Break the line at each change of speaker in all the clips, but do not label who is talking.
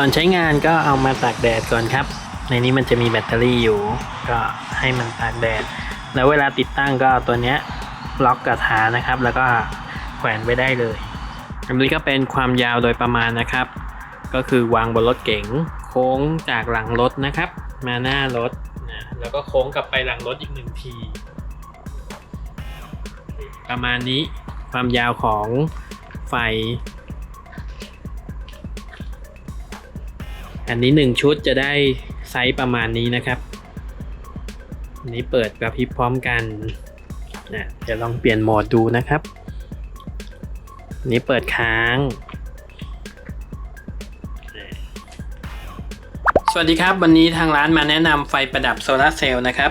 ก่อนใช้งานก็เอามาตากแดดก่อนครับ ในนี้มันจะมีแบตเตอรี่อยู่ ก็ให้มันตากแดด แล้วเวลาติดตั้งก็ตัวเนี้ยล็อกกับฐานนะครับ แล้วก็แขวนไว้ได้เลยอันนี้ก็เป็นความยาวโดยประมาณนะครับ ก็คือวางบนรถเก๋งโค้งจากหลังรถนะครับ มาหน้ารถนะแล้วก็โค้งกลับไปหลังรถอีกหนึ่งที ประมาณนี้ความยาวของไฟ อันนี้หนึ่งชุดจะได้ไซส์ประมาณนี้นะครับอันนี้เปิดกระพริบพร้อมกันนะเดี๋ยวลองเปลี่ยนโหมดดูนะครับอันนี้เปิดค้าง สวัสดีครับ วันนี้ทางร้านมาแนะนำไฟประดับโซลาร์เซลล์นะครับ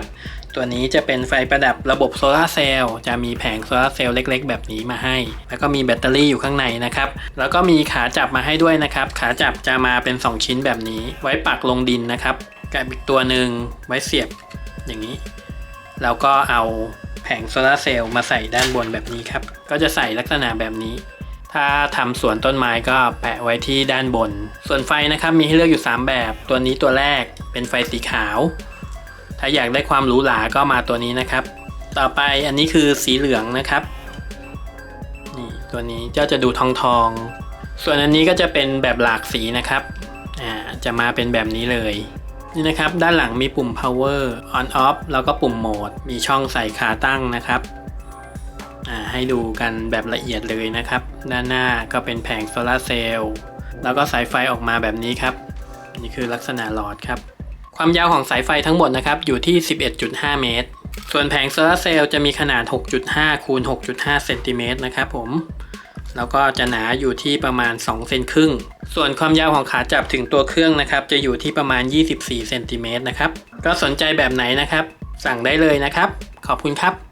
ตัวนี้จะเป็นไฟประดับระบบโซลาเซลล์จะมีแผงโซลาเซลล์เล็ก ๆ แบบนี้มาให้ แล้วก็มีแบตเตอรี่อยู่ข้างในนะครับ แล้วก็มีขาจับมาให้ด้วยนะครับ ขาจับจะมาเป็น 2 ชิ้นแบบนี้ ไว้ปักลงดินนะครับกับอีกตัวหนึ่งไว้เสียบอย่างนี้ แล้วก็เอาแผงโซลาเซลล์มาใส่ด้านบนแบบนี้ครับ ก็จะใส่ลักษณะแบบนี้ถ้าทำสวนต้นไม้ก็แปะไว้ที่ด้านบน ส่วนไฟนะครับมีให้เลือกอยู่ 3 แบบ ตัวนี้ตัวแรกเป็นไฟสีขาว ถ้าอยากได้ความหรูหราก็มาตัวนี้นะครับ ต่อไปอันนี้คือสีเหลืองนะครับนี่ตัวนี้ก็จะดูทองทอง ส่วนอันนี้ก็จะเป็นแบบหลากสีนะครับอ่าจะมาเป็นแบบนี้เลยนี่นะครับด้านหลังมีปุ่ม power on off แล้วก็ปุ่มโหมด มีช่องใส่ขาตั้งนะครับอ่าให้ดูกันแบบละเอียดเลยนะครับ ด้านหน้าก็เป็นแผงโซลาร์เซลล์แล้วก็สายไฟออกมาแบบนี้ครับ นี่คือลักษณะหลอดครับ ความยาวของสายไฟทั้งหมดนะครับอยู่ที่ 11.5 เมตร ส่วนแผงโซลาเซลล์จะมีขนาด 6.5 คูณ 6.5 เซนติเมตรนะครับผม แล้วก็จะหนาอยู่ที่ประมาณ 2 เซนครึ่ง ส่วนความยาวของขาจับถึงตัวเครื่องนะครับ จะอยู่ที่ประมาณ 24 เซนติเมตรนะครับ ก็สนใจแบบไหนนะครับ สั่งได้เลยนะครับ ขอบคุณครับ